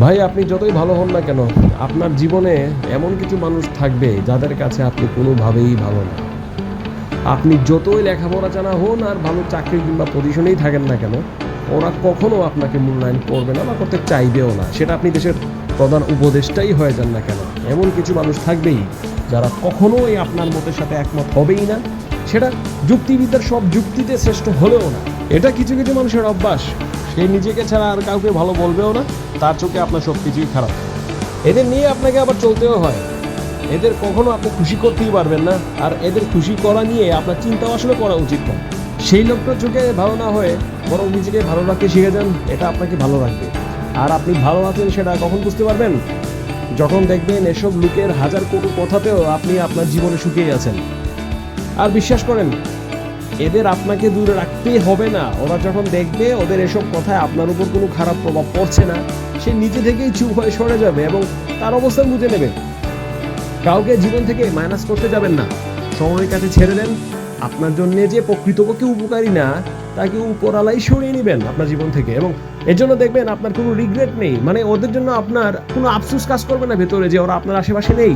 ভাই, আপনি যতই ভালো হন না কেন, আপনার জীবনে এমন কিছু মানুষ থাকবে যাদের কাছে আপনি কোনোভাবেই ভালো না। আপনি যতই লেখাপড়া জানা হন আর ভালো চাকরি কিংবা পজিশনেই থাকেন না কেন, ওরা কখনো আপনাকে মূল্যায়ন করবে না বা করতে চাইবেও না। সেটা আপনি দেশের প্রধান উপদেষ্টাই হয়ে যান না কেন। এমন কিছু মানুষ থাকবেই যারা কখনোই আপনার মতের সাথে একমত হবেই না। সেটা যুক্তিবিদ্যার সব যুক্তিতে শ্রেষ্ঠ হলেও না। এটা কিছু কিছু মানুষের অভ্যাস। সে নিজেকে ছাড়া আর কাউকে ভালো বলবেও না, তার চোখে আপনার সব কিছুই খারাপ। এদের নিয়ে আপনাকে আবার চলতেও হয়। এদের কখনো আপনি খুশি করতেই পারবেন না, আর এদের খুশি করা নিয়ে আপনার চিন্তাও আসলে করা উচিত না। সেই লোকটার চোখে ভালো না হয়ে বরং নিজেকে ভালো রাখতে শিখে যান, এটা আপনাকে ভালো রাখবে। আর আপনি ভালো আছেন সেটা কখন বুঝতে পারবেন? যখন দেখবেন এসব লোকের হাজার কোটি কথাতেও আপনি আপনার জীবনে সুখেই আছেন আর বিশ্বাস করেন এদের আপনাকে দূরে রাখতেই হবে না। ওরা যখন দেখবে ওদের এসব কথায় আপনার উপর কোনো খারাপ প্রভাব পড়ছে না, সে নিজে থেকেই চুপ হয়ে সরে যাবে এবং তার অবস্থান বুঝে নেবে। কাউকে জীবন থেকে মাইনাস করতে যাবেন না। সময়ের কাছে ছেড়ে দেন। আপনার জন্য যে প্রকৃতপক্ষে উপকারী না, তাকে উপরালাই সরিয়ে নেবেন আপনার জীবন থেকে এবং এর জন্য দেখবেন আপনার কোনো রিগ্রেট নেই। মানে ওদের জন্য আপনার কোনো আফসোস কাজ করবে না ভেতরে যে ওরা আপনার আশেপাশে নেই।